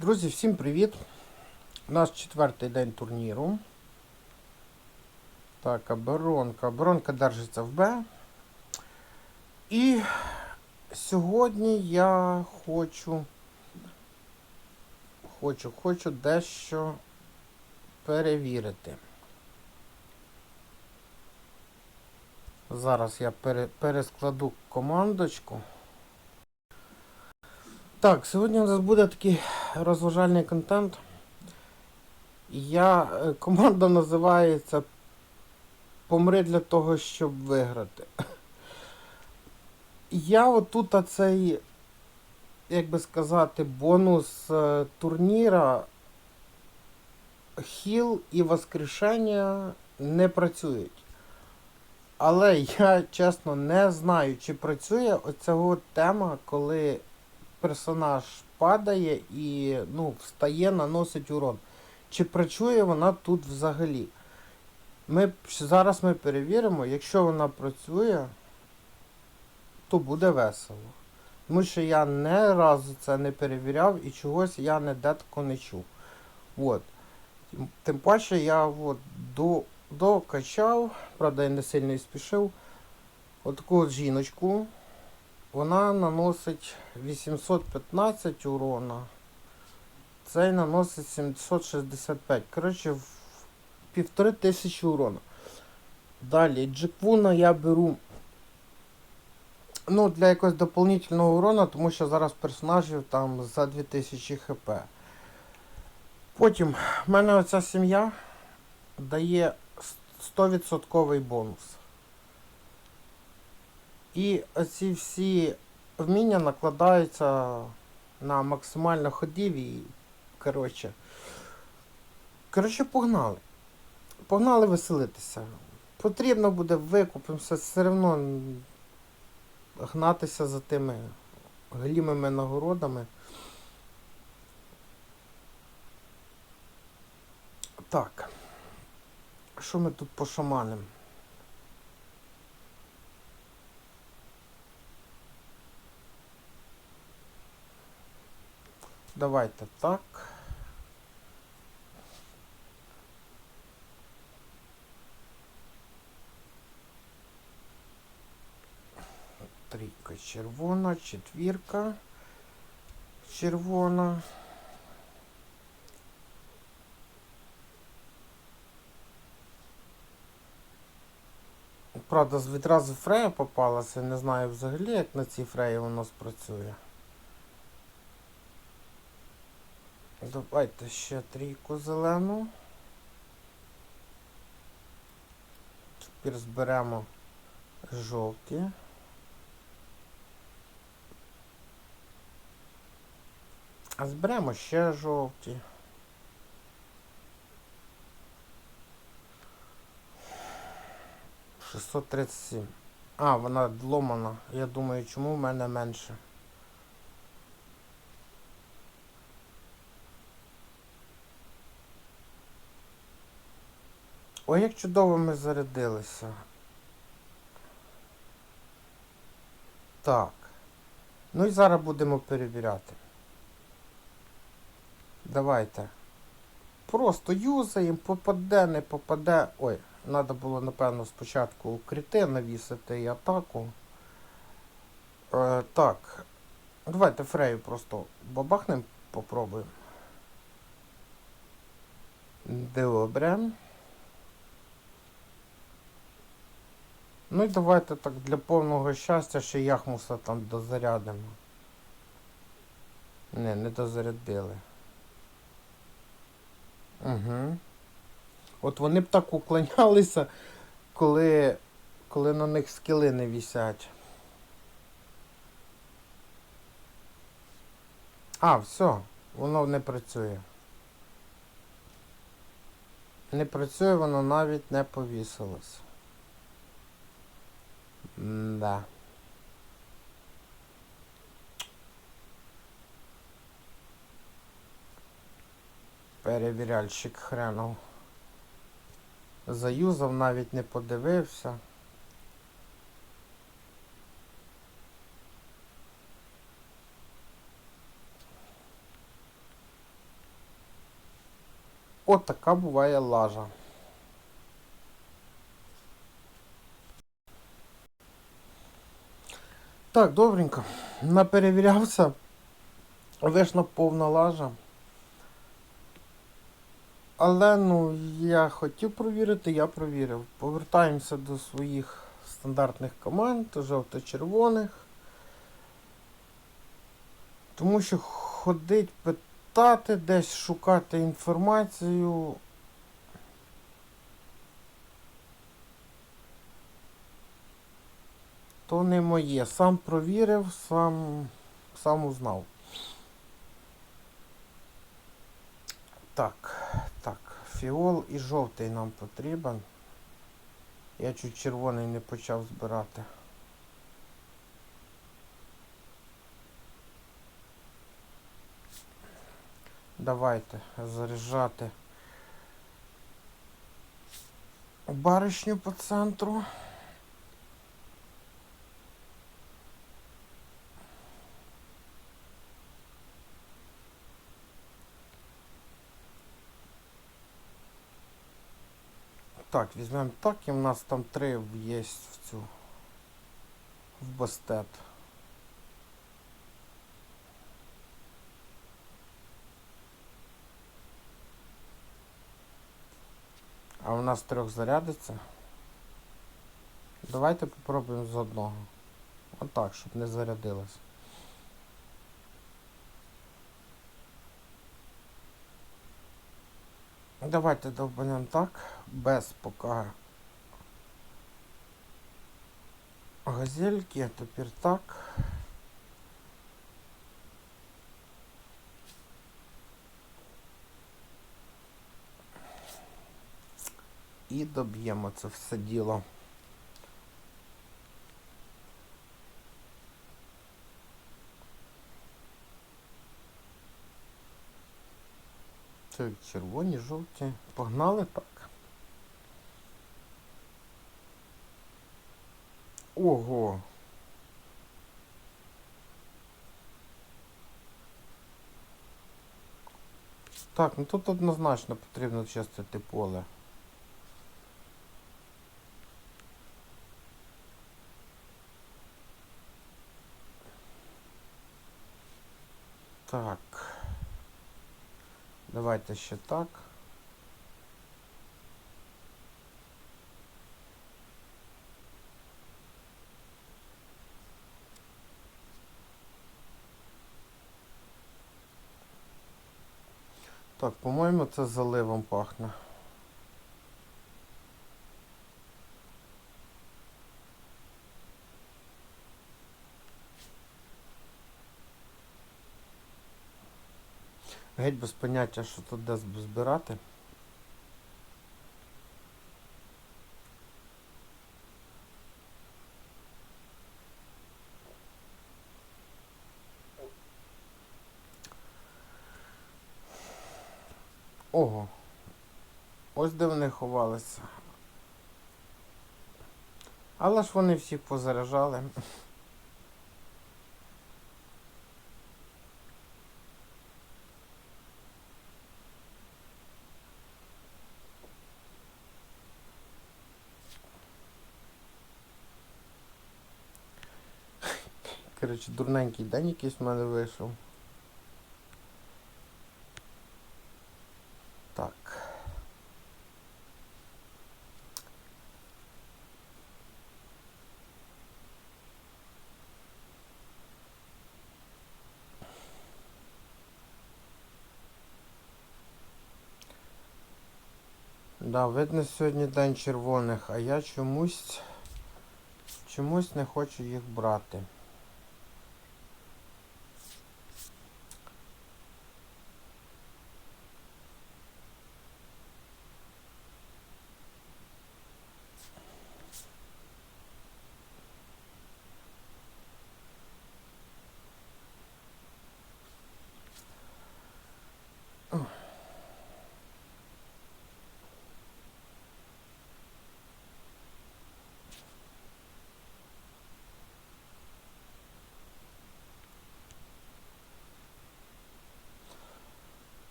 Друзі, всім привіт! У нас четвертий день турніру. Так, оборонка. Оборонка держиться в Б. І сьогодні я хочу. Хочу, хочу дещо перевірити. Зараз я пере, перескладу командочку. Так, сьогодні у нас буде такий розважальний контент. Я, е, команда називається Помри для того, щоб виграти. Я отут цей, як би сказати, бонус е, турніра Хіл і Воскрешення не працюють. Але я чесно не знаю, чи працює оцього тема, коли персонаж падає і ну, встає, наносить урон. Чи працює вона тут взагалі? Ми, Зараз ми перевіримо, якщо вона працює, то буде весело. Тому що я не разу це не перевіряв і чогось я не детко не чув. От. Тим, паче я от до, докачав, правда, я не сильно спішив. Отаку от жіночку. Вона наносить 815 урона. Цей наносить 765. Коротше, в півтори тисячі урона. Далі, Джеквуна я беру ну, для якогось дополнительного урона, тому що зараз персонажів там за 2000 хп. Потім в мене оця сім'я дає 100% бонус. І оці всі вміння накладаються на максимально ходів і коротше. Коротше, погнали. Погнали веселитися. Потрібно буде викупимося, все одно гнатися за тими глімими нагородами. Так. Що ми тут пошаманимо? Давайте так. Трійка червона, четвірка червона. Правда, відразу фрея попалася, не знаю взагалі, як на цій фреї воно спрацює. Давайте ще трійку зелену. Тепер зберемо жовті. А зберемо ще жовті. Шістсот тридцять сім. А, вона дломана. Я думаю, чому в мене менше. Ой, як чудово ми зарядилися. Так. Ну і зараз будемо перевіряти. Давайте. Просто юзаємо, попаде, не попаде. Ой, треба було, напевно, спочатку крити навісити і атаку. Е, Так. Давайте Фрею просто бабахнем, попробуємо. Добре. Ну і давайте так для повного щастя ще Яхмуса там дозарядимо. Не, не дозарядили. Угу. От вони б так уклонялися, коли, коли на них скіли не вісять. А, все, воно не працює. Не працює, воно навіть не повісилось. Да. Перевіряльщик хренув. Заюзав, навіть не подивився. От така буває лажа. Так, добренько. Наперевірявся. Вийшла повна лажа. Але ну, я хотів провірити, я провірив. Повертаємося до своїх стандартних команд, жовто-червоних. Тому що ходить питати, десь шукати інформацію. То не моє. Сам провірив, сам, сам узнав. Так, так, фіол і жовтий нам потрібен. Я чуть червоний не почав збирати. Давайте заряджати баришню по центру. Так, візьмемо так, і в нас там три є в цю в бастет. А у нас трьох зарядиться. Давайте попробуємо з одного. Отак, щоб не зарядилось. Давайте довбанем так, без пока газельки, тепер так. І доб'ємо це все діло. Це червоні, жовті. Погнали так. Ого. Так, ну тут однозначно потрібно чистити поле. Так. Давайте ще так. Так, по-моєму, це заливом пахне. Геть без поняття, що тут де збирати. Ого. Ось де вони ховалися. Але ж вони всіх позаряджали. Коротше, дурненький день якийсь в мене вийшов. Так. Да, видно сьогодні день червоних, а я чомусь чомусь не хочу їх брати.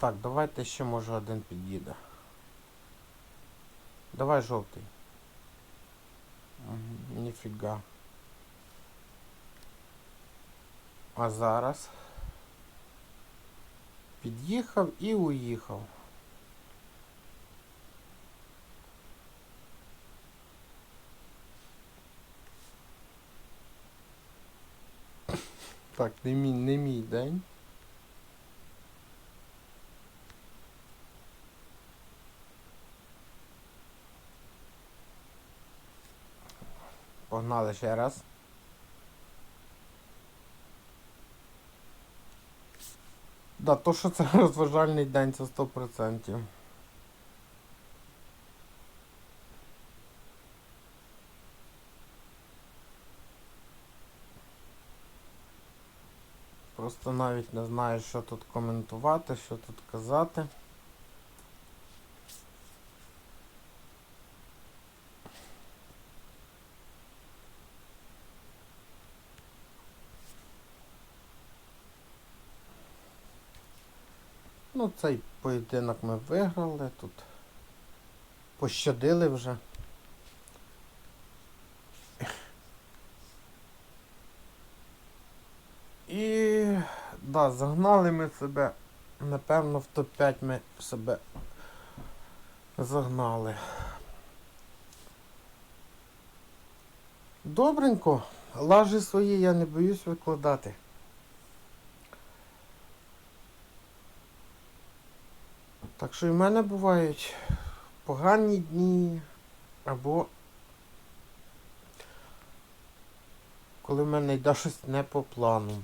Так, давайте ще може один під'їде. Давай жовтий. Ніфіга. А зараз. Під'їхав і уїхав. Так, не мій, не мій день. Погнали ще раз. Да, то, що це розважальний день, це 100%. Просто навіть не знаю, що тут коментувати, що тут казати. Цей поєдинок ми виграли тут. Пощадили вже. І да, загнали ми себе. Напевно, в топ-5 ми себе загнали. Добренько, лажі свої я не боюсь викладати. Так що і в мене бувають погані дні або коли в мене йде щось не по плану.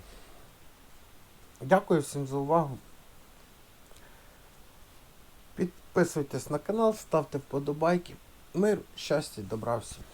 Дякую всім за увагу. Підписуйтесь на канал, ставте вподобайки. Мир, щастя, добра всім.